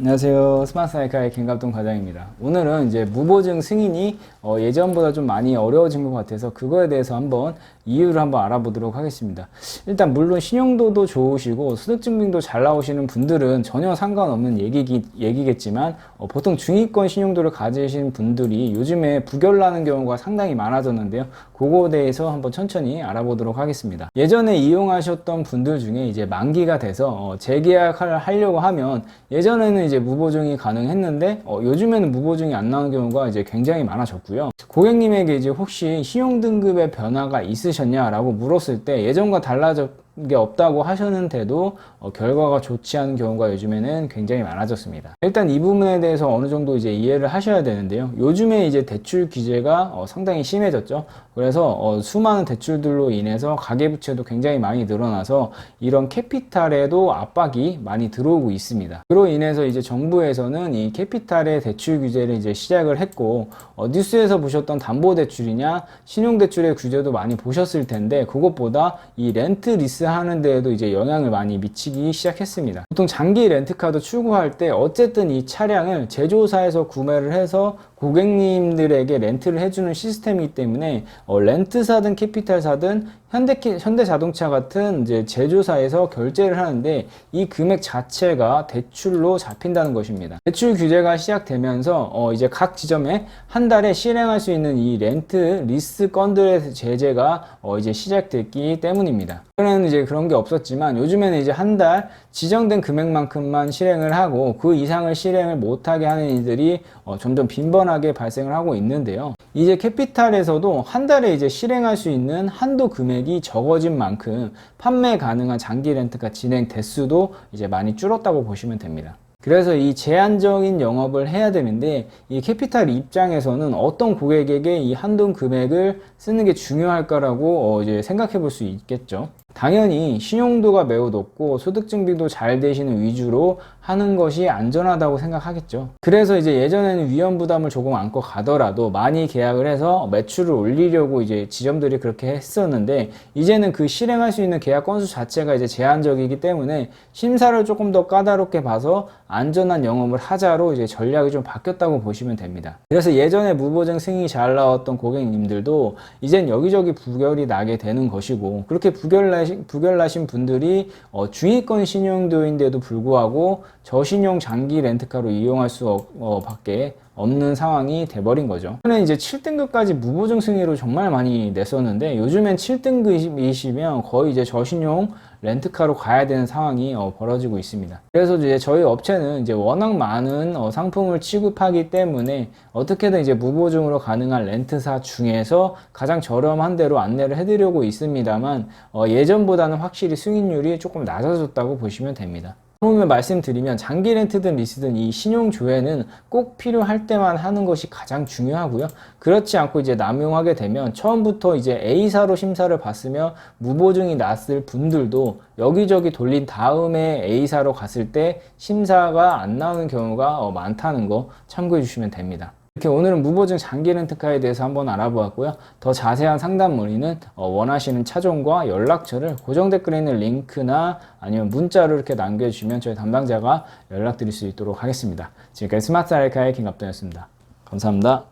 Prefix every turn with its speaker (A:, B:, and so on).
A: 안녕하세요. 스마트 사이카의 김갑동 과장입니다. 오늘은 이제 무보증 승인이 어, 예전보다 좀 많이 어려워진 것 같아서 그거에 대해서 한번 이유를 한번 알아보도록 하겠습니다. 일단 물론 신용도도 좋으시고 소득증빙도 잘 나오시는 분들은 전혀 상관없는 얘기기, 얘기겠지만 어, 보통 중위권 신용도를 가지신 분들이 요즘에 부결나는 경우가 상당히 많아졌는데요. 그거에 대해서 한번 천천히 알아보도록 하겠습니다. 예전에 이용하셨던 분들 중에 이제 만기가 돼서 어, 재계약을 하려고 하면 예전에는 이제 무보증이 가능했는데 어, 요즘에는 무보증이 안 나오는 경우가 이제 굉장히 많아졌고요. 고객님에게 이제 혹시 신용 등급의 변화가 있으셨냐라고 물었을 때 예전과 달라졌 게 없다고 하셨는데도 어, 결과가 좋지 않은 경우가 요즘에는 굉장히 많아졌습니다. 일단 이 부분에 대해서 어느 정도 이제 이해를 하셔야 되는데요. 요즘에 이제 대출 규제가 어, 상당히 심해졌죠. 그래서 어, 수많은 대출들로 인해서 가계부채도 굉장히 많이 늘어나서 이런 캐피탈에도 압박이 많이 들어오고 있습니다. 그로 인해서 이제 정부에서는 이 캐피탈의 대출 규제를 이제 시작을 했고 어, 뉴스에서 보셨던 담보대출이냐 신용대출의 규제도 많이 보셨을 텐데 그것보다 이 렌트 리스 하는 데에도 이제 영향을 많이 미치기 시작했습니다. 보통 장기 렌트카도 출고할 때 어쨌든 이 차량을 제조사에서 구매를 해서 고객님들에게 렌트를 해주는 시스템이기 때문에 어, 렌트사든 캐피탈사든 현대 현대자동차 같은 이제 제조사에서 결제를 하는데 이 금액 자체가 대출로 잡힌다는 것입니다. 대출 규제가 시작되면서 어, 이제 각 지점에 한 달에 실행할 수 있는 이 렌트 리스 건들의 제재가 어, 이제 시작됐기 때문입니다. 전에는 이제 그런 게 없었지만 요즘에는 이제 한 달 지정된 금액만큼만 실행을 하고 그 이상을 실행을 못하게 하는 이들이 어, 점점 빈번하게 발생을 하고 있는데요. 이제 캐피탈에서도 한 달에 이제 실행할 수 있는 한도 금액이 적어진 만큼 판매 가능한 장기 렌트카 진행 대수도 이제 많이 줄었다고 보시면 됩니다. 그래서 이 제한적인 영업을 해야 되는데 이 캐피탈 입장에서는 어떤 고객에게 이 한도 금액을 쓰는 게 중요할까라고 어 이제 생각해 볼 수 있겠죠. 당연히 신용도가 매우 높고 소득증빙도 잘 되시는 위주로 하는 것이 안전하다고 생각하겠죠. 그래서 이제 예전에는 위험 부담을 조금 안고 가더라도 많이 계약을 해서 매출을 올리려고 이제 지점들이 그렇게 했었는데 이제는 그 실행할 수 있는 계약 건수 자체가 이제 제한적이기 때문에 심사를 조금 더 까다롭게 봐서 안전한 영업을 하자로 이제 전략이 좀 바뀌었다고 보시면 됩니다. 그래서 예전에 무보증 승인이 잘 나왔던 고객님들도 이젠 여기저기 부결이 나게 되는 것이고 그렇게 부결 나신, 부결 나신 분들이 어, 중위권 신용도인데도 불구하고 저신용 장기 렌트카로 이용할 수 없, 어, 밖에 없는 상황이 돼버린 거죠. 저는 이제 7등급까지 무보증 승인으로 정말 많이 냈었는데 요즘엔 7등급이시면 거의 이제 저신용 렌트카로 가야 되는 상황이 어, 벌어지고 있습니다. 그래서 이제 저희 업체는 이제 워낙 많은 어, 상품을 취급하기 때문에 어떻게든 이제 무보증으로 가능한 렌트사 중에서 가장 저렴한 대로 안내를 해드리고 있습니다만 어, 예전보다는 확실히 승인율이 조금 낮아졌다고 보시면 됩니다. 처음에 말씀드리면 장기 렌트든 리스든 이 신용 조회는 꼭 필요할 때만 하는 것이 가장 중요하고요. 그렇지 않고 이제 남용하게 되면 처음부터 이제 A사로 심사를 봤으면 무보증이 났을 분들도 여기저기 돌린 다음에 A사로 갔을 때 심사가 안 나오는 경우가 어, 많다는 거 참고해 주시면 됩니다. 이렇게 오늘은 무보증 장기 렌트카에 대해서 한번 알아보았고요. 더 자세한 상담 문의는 어, 원하시는 차종과 연락처를 고정 댓글에 있는 링크나 아니면 문자로 이렇게 남겨주시면 저희 담당자가 연락드릴 수 있도록 하겠습니다. 지금까지 스마트 알카의 김갑돈이었습니다. 감사합니다.